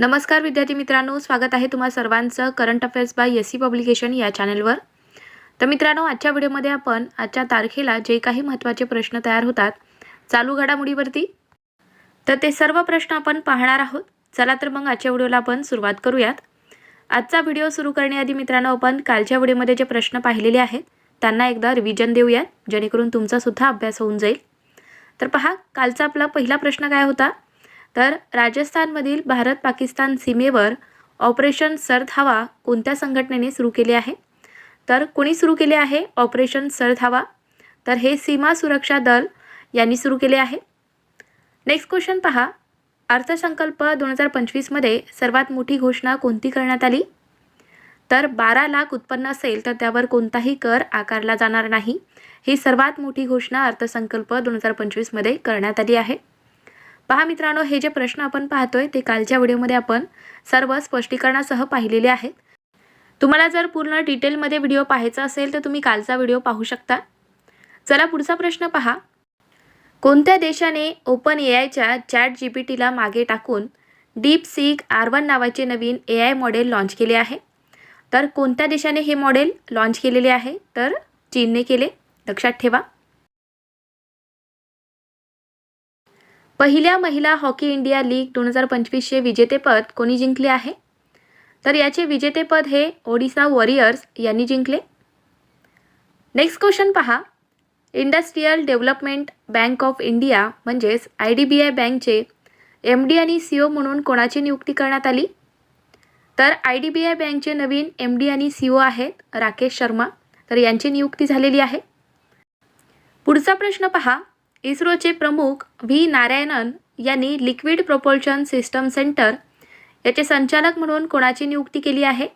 नमस्कार विद्यार्थी मित्रांनो स्वागत आहे तुम्हा सर्वांचं current affairs by S C publication या चॅनलवर. तर मित्रांनो आजच्या व्हिडिओमध्ये आपण आजच्या तारखेला जे काही महत्त्वाचे प्रश्न तयार होतात चालू घडामोडीवरती. तर ते सर्व प्रश्न आपण पाहणार आहोत. चला तर मग आजच्या व्हिडिओला आपण सुरुवात करूयात. आजचा व्हिडिओ सुरू करण्याआधी मित्रांनो आपण कालच्या व्हिडिओमध्ये जे प्रश्न पाहिलेले आहेत त्यांना एकदा रिव्हिजन देऊयात जेणेकरून तुमचासुद्धा अभ्यास होऊन जाईल. तर पहा कालचा आपला पहिला प्रश्न काय होता? तर राजस्थानमधील भारत पाकिस्तान सीमेवर ऑपरेशन सर्द हवा कोणत्या संघटनेने सुरू केले आहे? तर कोणी सुरू केले आहे ऑपरेशन सर्द हवा? तर हे सीमा सुरक्षा दल यांनी सुरू केले आहे. नेक्स्ट क्वेश्चन पहा. अर्थसंकल्प दोन हजार पंचवीसमध्ये सर्वात मोठी घोषणा कोणती करण्यात आली? तर बारा लाख उत्पन्न असेल तर त्यावर कोणताही कर आकारला जाणार नाही. ही सर्वात मोठी घोषणा अर्थसंकल्प दोन हजार पंचवीसमध्ये करण्यात आली आहे. पहा मित्रांनो हे जे प्रश्न आपण पाहतोय ते कालच्या व्हिडिओमध्ये आपण सर्व स्पष्टीकरणासह पाहिलेले आहेत. तुम्हाला जर पूर्ण डिटेलमध्ये व्हिडिओ पाहायचा असेल तर तुम्ही कालचा व्हिडिओ पाहू शकता. चला पुढचा प्रश्न पहा. कोणत्या देशाने ओपन ए आयच्या चॅट जी पी टीला मागे टाकून डीप सीक आर वन नावाचे नवीन ए आय मॉडेल लॉन्च केले आहे? तर कोणत्या देशाने हे मॉडेल लॉन्च केलेले आहे? तर चीनने केले. लक्षात ठेवा. पहिल्या महिला हॉकी इंडिया लीग दोन हजार पंचवीसचे विजेतेपद कोणी जिंकले आहे? तर याचे विजेतेपद हे ओडिसा वॉरियर्स यांनी जिंकले. नेक्स्ट क्वेश्चन पहा. Industrial development bank of India म्हणजेच आय डी बी आय बँकचे एम डी आणि सी ओ म्हणून कोणाची नियुक्ती करण्यात आली? तर आय डी बी आय बँकचे नवीन एम डी आणि सी ओ आहेत राकेश शर्मा. तर यांची नियुक्ती झालेली आहे. पुढचा प्रश्न पहा. इस्रोचे प्रमुख व्ही. नारायणन यांनी लिक्विड प्रोपोल्शन सिस्टम सेंटर याचे संचालक म्हणून कोणाची नियुक्ती केली आहे?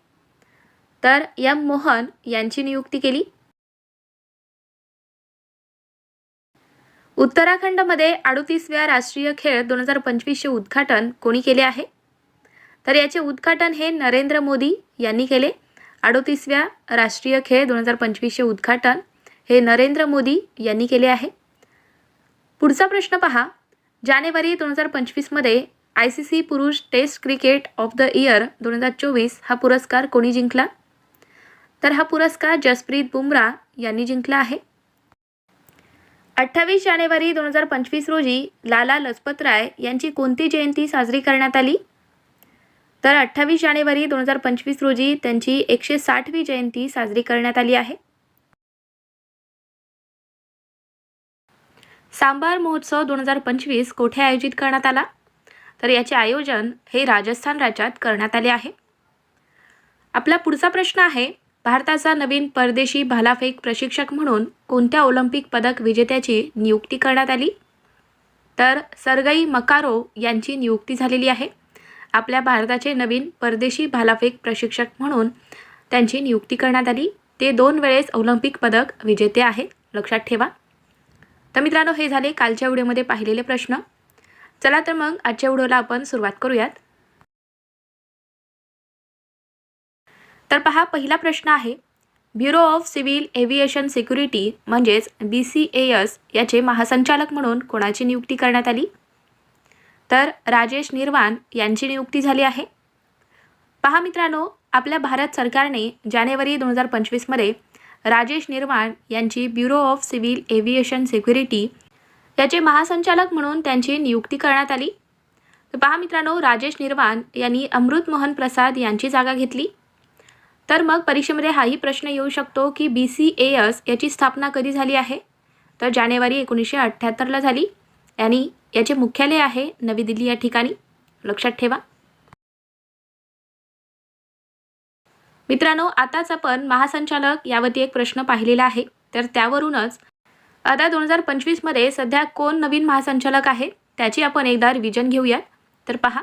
तर एम. मोहन यांची नियुक्ती केली. उत्तराखंडमध्ये अडुतीसव्या राष्ट्रीय खेळ दोन हजार पंचवीसचे उद्घाटन कोणी केले आहे? तर याचे उद्घाटन हे नरेंद्र मोदी यांनी केले. अडोतीसव्या राष्ट्रीय खेळ दोन हजार पंचवीसचे उद्घाटन हे नरेंद्र मोदी यांनी केले आहे. पुढचा प्रश्न पहा. जानेवारी दोन हजार पंचवीसमध्ये आय सी सी पुरुष test cricket of the year दोन हजार चोवीस हा पुरस्कार कोणी जिंकला? तर हा पुरस्कार जसप्रीत बुमराह यांनी जिंकला आहे. अठ्ठावीस जानेवारी दोन हजार पंचवीस रोजी लाला लजपत राय यांची कोणती जयंती साजरी करण्यात आली? तर अठ्ठावीस जानेवारी दोन हजार पंचवीस रोजी त्यांची एकशे साठवी जयंती साजरी करण्यात आली आहे. सांबार महोत्सव दोन हजार पंचवीस कोठे आयोजित करण्यात आला? तर याचे आयोजन हे राजस्थान राज्यात करण्यात आले आहे. आपला पुढचा प्रश्न आहे भारताचा नवीन परदेशी भालाफेक प्रशिक्षक म्हणून कोणत्या ऑलिम्पिक पदक विजेत्याची नियुक्ती करण्यात आली? तर सरगई मकारो यांची नियुक्ती झालेली आहे. आपल्या भारताचे नवीन परदेशी भालाफेक प्रशिक्षक म्हणून त्यांची नियुक्ती करण्यात आली. ते दोन वेळेस ऑलिम्पिक पदक विजेते आहेत लक्षात ठेवा. तर मित्रांनो हे झाले कालच्या व्हिडिओमध्ये पाहिलेले प्रश्न. चला तर मग आजच्या व्हिडिओला आपण सुरुवात करूयात. तर पहा पहिला प्रश्न आहे bureau of civil aviation security म्हणजेच बी सी ए एस याचे महासंचालक म्हणून कोणाची नियुक्ती करण्यात आली? तर राजेश निर्वाण यांची नियुक्ती झाली आहे. पहा मित्रांनो आपल्या भारत सरकारने जानेवारी दोन हजार पंचवीसमध्ये राजेश निर्वाण यांची bureau of civil aviation security याचे महासंचालक म्हणून त्यांची नियुक्ती करण्यात आली. तर पहा मित्रांनो राजेश निर्वाण यांनी अमृत मोहन प्रसाद यांची जागा घेतली. तर मग परीक्षेमध्ये हाही प्रश्न येऊ शकतो की बी सी ए एस याची स्थापना कधी झाली आहे? तर जानेवारी एकोणीसशे अठ्ठ्याहत्तरला झाली. आणि याचे मुख्यालय आहे नवी दिल्ली या ठिकाणी. लक्षात ठेवा. मित्रांनो आताच आपण महासंचालक यावरती एक प्रश्न पाहिलेला आहे. तर त्यावरूनच आता दोन हजार पंचवीसमध्ये सध्या कोण नवीन महासंचालक आहे त्याची आपण एकदा रिव्हिजन घेऊयात. तर पहा.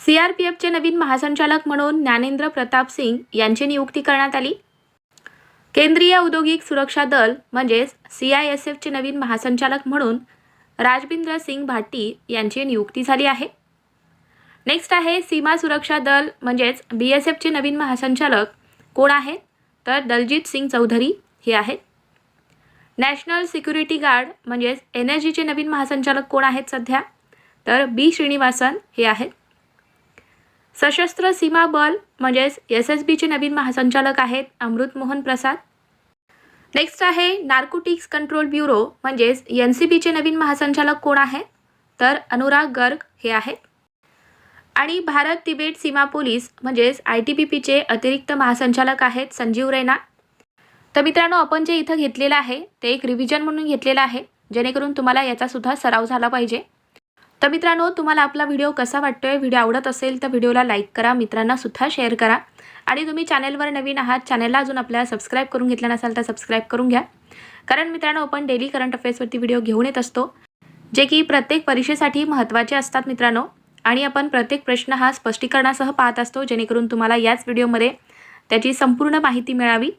सी आर पी एफचे नवीन महासंचालक म्हणून ज्ञानेंद्र प्रताप सिंग यांची नियुक्ती करण्यात आली. केंद्रीय औद्योगिक सुरक्षा दल म्हणजेच सी आय एस एफचे नवीन महासंचालक म्हणून राजबिंद्र सिंग भाटी यांची नियुक्ती झाली आहे. नेक्स्ट आहे सीमा सुरक्षा दल म्हणजेच बी एस एफचे नवीन महासंचालक. कोण आहेत? तर दलजीत सिंग चौधरी हे आहेत. नॅशनल सिक्युरिटी गार्ड म्हणजेच एन एस जीचे नवीन महासंचालक कोण आहेत सध्या? तर बी श्रीनिवासन हे आहेत. सशस्त्र सीमा बल म्हणजेच एस एस बीचे नवीन महासंचालक आहेत अमृत मोहन प्रसाद. नेक्स्ट आहे नार्कोटिक्स कंट्रोल ब्युरो म्हणजेच एन सी बीचे नवीन महासंचालक कोण आहेत? तर अनुराग गर्ग हे आहेत. आणि भारत तिबेट सीमा पोलीस म्हणजेच आय टी पी पीचे अतिरिक्त महासंचालक आहेत संजीव रैना. तर मित्रांनो आपण जे इथं घेतलेलं आहे ते एक रिव्हिजन म्हणून घेतलेलं आहे जेणेकरून तुम्हाला याचासुद्धा सराव झाला पाहिजे. तर मित्रांनो तुम्हाला आपला व्हिडिओ कसा वाटतोय व्हिडिओ आवडत असेल तर व्हिडिओला लाईक करा मित्रांना सुद्धा शेअर करा. आणि तुम्ही चॅनेलवर नवीन आहात चॅनेलला अजून आपल्याला सबस्क्राईब करून घेतलं नसाल तर सबस्क्राईब करून घ्या. कारण मित्रांनो आपण डेली करंट अफेअर्सवरती व्हिडिओ घेऊन येत असतो जे की प्रत्येक परीक्षेसाठी महत्त्वाचे असतात मित्रांनो. आणि आपण प्रत्येक प्रश्न हा स्पष्टीकरणासह पाहत असतो जेणेकरून तुम्हाला याच व्हिडिओमध्ये त्याची संपूर्ण माहिती मिळावी.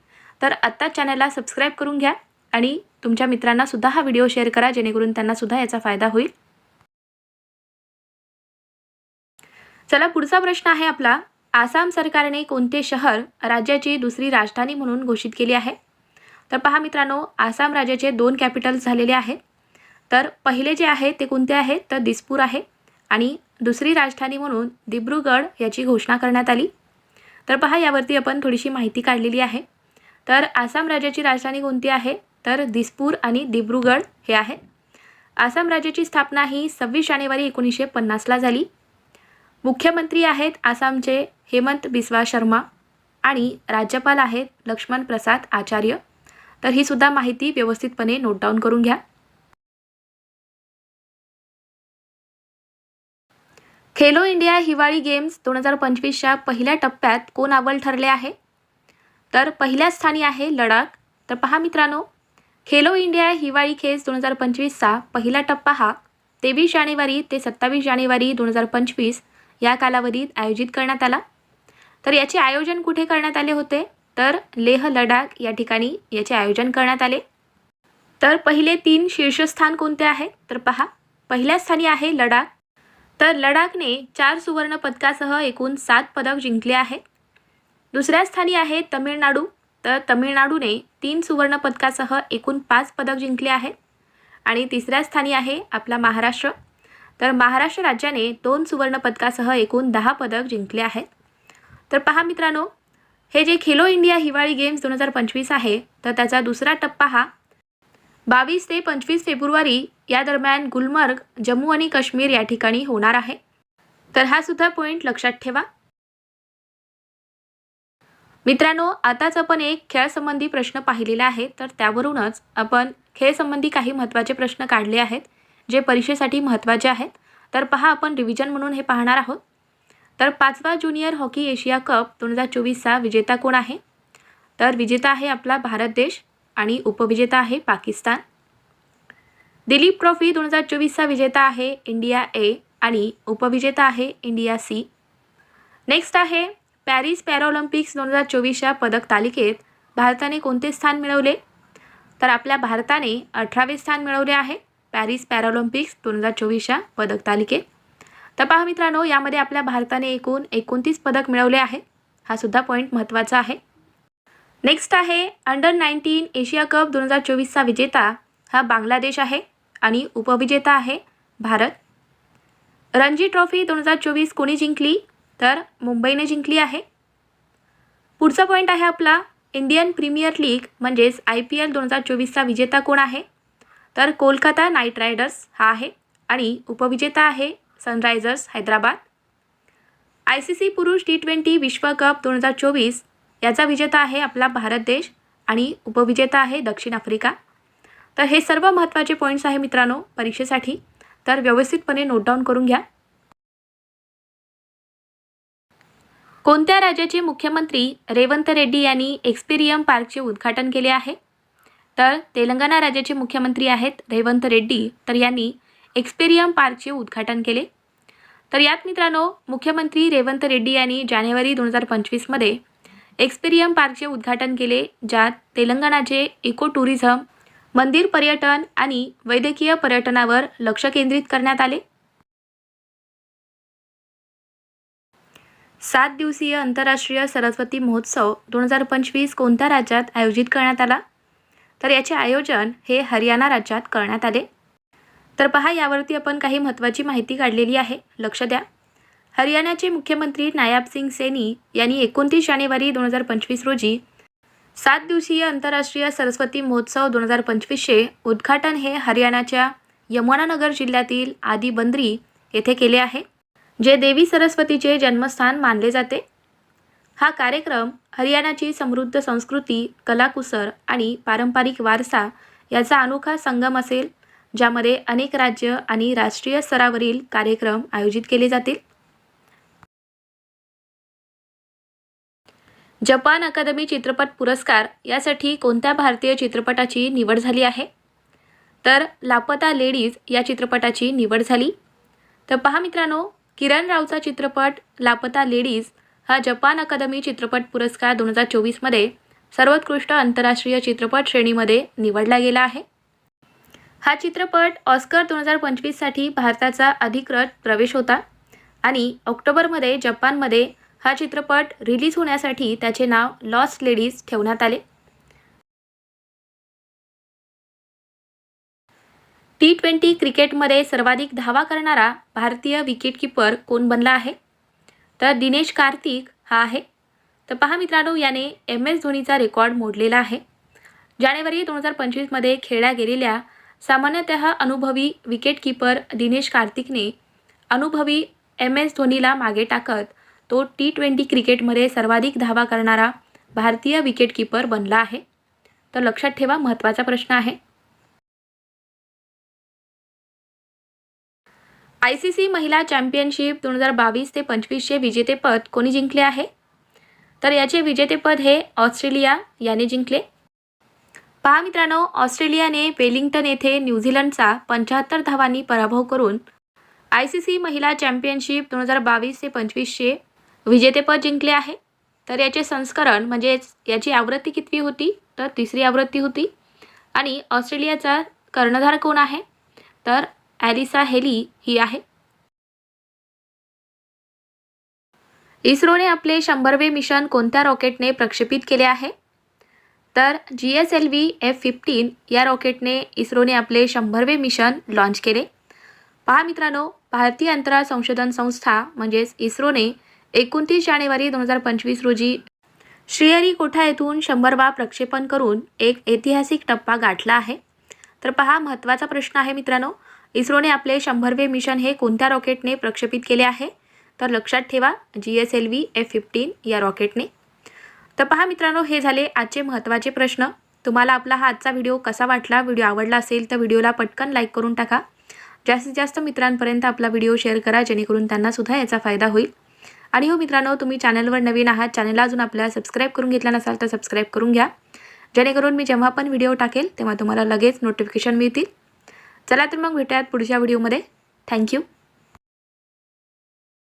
तर आत्ता चॅनलला सबस्क्राईब करून घ्या आणि तुमच्या मित्रांनासुद्धा हा व्हिडिओ शेअर करा जेणेकरून त्यांनासुद्धा याचा फायदा होईल. चला पुढचा प्रश्न आहे आपला. आसाम सरकारने कोणते शहर राज्याची दुसरी राजधानी म्हणून घोषित केली आहे? तर पहा मित्रांनो आसाम राज्याचे दोन कॅपिटल्स झालेले आहेत तर पहिले जे आहे ते कोणते आहे? तर दिसपूर आहे आणि दुसरी राजधानी म्हणून दिब्रुगड याची घोषणा करण्यात आली. तर पहा यावरती आपण थोडीशी माहिती काढलेली आहे. तर आसाम राज्याची राजधानी कोणती आहे? तर दिसपूर आणि दिब्रुगड हे आहे. आसाम राज्याची स्थापना ही सव्वीस जानेवारी एकोणीसशे पन्नासला झाली. मुख्यमंत्री आहेत आसामचे हेमंत बिस्वा शर्मा आणि राज्यपाल आहेत लक्ष्मण प्रसाद आचार्य. तर ही सुद्धा माहिती व्यवस्थितपणे नोट डाऊन करून घ्या. खेलो इंडिया हिवाळी गेम्स दोन हजार पंचवीसच्या पहिल्या टप्प्यात कोण अव्वल ठरले आहे? तर पहिल्या स्थानी आहे लडाख. तर पहा मित्रांनो खेलो इंडिया हिवाळी खेस दोन हजार पंचवीसचा पहिला टप्पा हा तेवीस जानेवारी ते सत्तावीस जानेवारी दोन हजार पंचवीस या कालावधीत आयोजित करण्यात आला. तर याचे आयोजन कुठे करण्यात आले होते? तर लेह लडाख या ठिकाणी याचे आयोजन करण्यात आले. तर पहिले तीन शीर्षस्थान कोणते आहेत तर पहा पहिल्या स्थानी आहे लडाख तर लडाखने चार सुवर्ण पदकासह एकूण सात पदक जिंकले आहेत. दुसऱ्या स्थानी आहे तमिळनाडू. तर तमिळनाडूने तीन सुवर्ण पदकासह एकूण पाच पदक जिंकले आहेत. आणि तिसऱ्या स्थानी आहे आपला महाराष्ट्र. तर महाराष्ट्र राज्याने दोन सुवर्ण पदकासह एकूण दहा पदक जिंकले आहेत. तर पहा मित्रांनो हे जे खेलो इंडिया हिवाळी गेम्स दोन हजार पंचवीस आहे तर त्याचा दुसरा टप्पा हा बावीस ते पंचवीस फेब्रुवारी या दरम्यान गुलमर्ग जम्मू आणि काश्मीर या ठिकाणी होणार आहे. तर हा सुद्धा पॉईंट लक्षात ठेवा. मित्रांनो आताच आपण एक खेळासंबंधी प्रश्न पाहिलेला आहे. तर त्यावरूनच आपण खेळसंबंधी काही महत्त्वाचे प्रश्न काढले आहेत जे परीक्षेसाठी महत्त्वाचे आहेत. तर पहा आपण रिव्हिजन म्हणून हे पाहणार आहोत. तर पाचवा ज्युनियर हॉकी एशिया कप दोन हजार चोवीसचा विजेता कोण आहे? तर विजेता आहे आपला भारत देश. आणि उपविजेता आहे पाकिस्तान. दिलीप ट्रॉफी दोन हजार चोवीसचा विजेता आहे इंडिया ए आणि उपविजेता आहे इंडिया सी. नेक्स्ट आहे पॅरिस पॅराऑलिम्पिक्स दोन हजार चोवीसच्या पदक तालिकेत भारताने कोणते स्थान मिळवले? तर आपल्या भारताने अठरावे स्थान मिळवले आहे पॅरिस पॅराऑलिम्पिक्स दोन हजार चोवीसच्या पदक तालिकेत तर पहा मित्रांनो यामध्ये आपल्या भारताने एकूण एकोणतीस पदक मिळवले आहे. हा सुद्धा पॉईंट महत्त्वाचा आहे. नेक्स्ट आहे अंडर नाईन्टीन एशिया कप दोन हजार चोवीसचा विजेता हा बांगलादेश आहे आणि उपविजेता आहे भारत. रणजी ट्रॉफी दोन हजार चोवीस कोणी जिंकली? तर मुंबईने जिंकली आहे. पुढचा पॉईंट आहे आपला इंडियन प्रीमियर लीग म्हणजेच आय पी एल दोन हजार चोवीसचा विजेता कोण आहे? तर कोलकाता नाईट रायडर्स हा आहे आणि उपविजेता आहे Sunrisers Hyderabad. I C C पुरुष टी ट्वेंटी विश्वकप दोन हजार चोवीस याचा विजेता आहे आपला भारत देश आणि उपविजेता आहे दक्षिण आफ्रिका. तर हे सर्व महत्त्वाचे पॉईंट्स आहे मित्रांनो परीक्षेसाठी. तर व्यवस्थितपणे नोट डाऊन करून घ्या. कोणत्या राज्याचे मुख्यमंत्री रेवंत रेड्डी यांनी एक्सपिरियम पार्कचे उद्घाटन केले आहे? तर तेलंगणा राज्याचे मुख्यमंत्री आहेत रेवंत रेड्डी. तर यांनी एक्सपेरियम पार्कचे उद्घाटन केले. तर यात मित्रांनो मुख्यमंत्री रेवंत रेड्डी यांनी जानेवारी दोन हजार पंचवीसमध्ये एक्सपेरियम पार्कचे उद्घाटन केले ज्यात तेलंगणाचे इको टुरिझम मंदिर पर्यटन आणि वैद्यकीय पर्यटनावर लक्ष केंद्रित करण्यात आले. सात दिवसीय आंतरराष्ट्रीय सरस्वती महोत्सव दोन हजार पंचवीस कोणत्या राज्यात आयोजित करण्यात आला? तर याचे आयोजन हे हरियाणा राज्यात करण्यात आले. तर पहा यावरती आपण काही महत्त्वाची माहिती काढलेली आहे. लक्ष द्या. हरियाणाचे मुख्यमंत्री नायाब सिंग सेनी यांनी एकोणतीस जानेवारी दोन हजार पंचवीस रोजी सात दिवसीय आंतरराष्ट्रीय सरस्वती महोत्सव दोन हजार पंचवीसचे उद्घाटन हे हरियाणाच्या यमुनानगर जिल्ह्यातील आदी बंद्री येथे केले आहे जे देवी सरस्वतीचे जन्मस्थान मानले जाते. हा कार्यक्रम हरियाणाची समृद्ध संस्कृती कलाकुसर आणि पारंपरिक वारसा याचा अनोखा संगम असेल ज्यामध्ये अनेक राज्य आणि राष्ट्रीय स्तरावरील कार्यक्रम आयोजित केले जातील. जपान अकादमी चित्रपट पुरस्कार यासाठी कोणत्या भारतीय चित्रपटाची निवड झाली आहे? तर लापता लेडीज या चित्रपटाची निवड झाली. तर पहा मित्रांनो किरण रावचा चित्रपट लापता लेडीज हा जपान अकादमी चित्रपट पुरस्कार दोन हजार चोवीसमध्ये सर्वोत्कृष्ट आंतरराष्ट्रीय चित्रपट श्रेणीमध्ये निवडला गेला आहे. हा चित्रपट ऑस्कर दोन हजार पंचवीससाठी भारताचा अधिकृत प्रवेश होता आणि ऑक्टोबरमध्ये जपानमध्ये हा चित्रपट रिलीज होण्यासाठी त्याचे नाव लॉस्ट लेडीज ठेवण्यात आले. टी ट्वेंटी क्रिकेटमध्ये सर्वाधिक धावा करणारा भारतीय विकेटकीपर कोण बनला आहे? तर दिनेश कार्तिक हा आहे. तर पहा मित्रांनो याने एम एस धोनीचा रेकॉर्ड मोडलेला आहे. जानेवारी दोन हजार पंचवीसमध्ये खेळल्या गेलेल्या सामान्यतः अनुभवी विकेटकीपर दिनेश कार्तिकने अनुभवी एम एस धोनीला मागे टाकत तो टी ट्वेंटी क्रिकेटमध्ये सर्वाधिक धावा करणारा भारतीय विकेटकीपर बनला आहे. तर लक्षात ठेवा महत्त्वाचा प्रश्न आहे. आय सी सी महिला चॅम्पियनशिप दोन हजार बावीस ते पंचवीसचे विजेतेपद कोणी जिंकले आहे? तर याचे विजेतेपद हे ऑस्ट्रेलिया याने जिंकले. पहा मित्रांनो ऑस्ट्रेलियाने वेलिंग्टन येथे न्यूझीलंडचा पंच्याहत्तर धावांनी पराभव करून आय सी सी महिला चॅम्पियनशिप दोन हजार बावीस ते पंचवीसचे विजेतेपद जिंकले आहे. तर याचे संस्करण म्हणजेच याची आवृत्ती कितवी होती? तर तिसरी आवृत्ती होती. आणि ऑस्ट्रेलियाचा कर्णधार कोण आहे? तर ॲलिसा हेली ही आहे. इस्रोने आपले शंभरवे मिशन कोणत्या रॉकेटने प्रक्षेपित केले आहे? तर G S L V F fifteen या रॉकेटने इस्रोने आपले शंभरवे मिशन लॉन्च केले. पहा मित्रांनो भारतीय अंतराळ संशोधन संस्था म्हणजेच इस्रोने एकोणतीस जानेवारी दोन हजार पंचवीस रोजी श्रीहरिकोटा येथून शंभरवा प्रक्षेपण करून एक ऐतिहासिक टप्पा गाठला आहे? तर पहा महत्त्वाचा प्रश्न आहे मित्रांनो. इस्रोने आपले शंभरवे मिशन हे कोणत्या रॉकेटने प्रक्षेपित केले आहे? तर लक्षात ठेवा G S L V F fifteen या रॉकेटने. तर पहा मित्रांनो हे झाले आजचे महत्त्वाचे प्रश्न. तुम्हाला आपला हा आजचा व्हिडिओ कसा वाटला व्हिडिओ आवडला असेल तर व्हिडिओला पटकन लाईक करून टाका. जास्तीत जास्त मित्रांपर्यंत आपला व्हिडिओ शेअर करा जेणेकरून त्यांनासुद्धा याचा फायदा होईल. आणि हो मित्रांनो तुम्ही चॅनलवर नवीन आहात चॅनलला अजून आपल्याला सबस्क्राईब करून घेतला नसाल तर सबस्क्राईब करून घ्या. जेणेकरून मी जेव्हा पण व्हिडिओ टाकेल तेव्हा तुम्हाला लगेच नोटिफिकेशन मिळतील. चला तर मग भेटूयात पुढच्या व्हिडिओमध्ये थँक्यू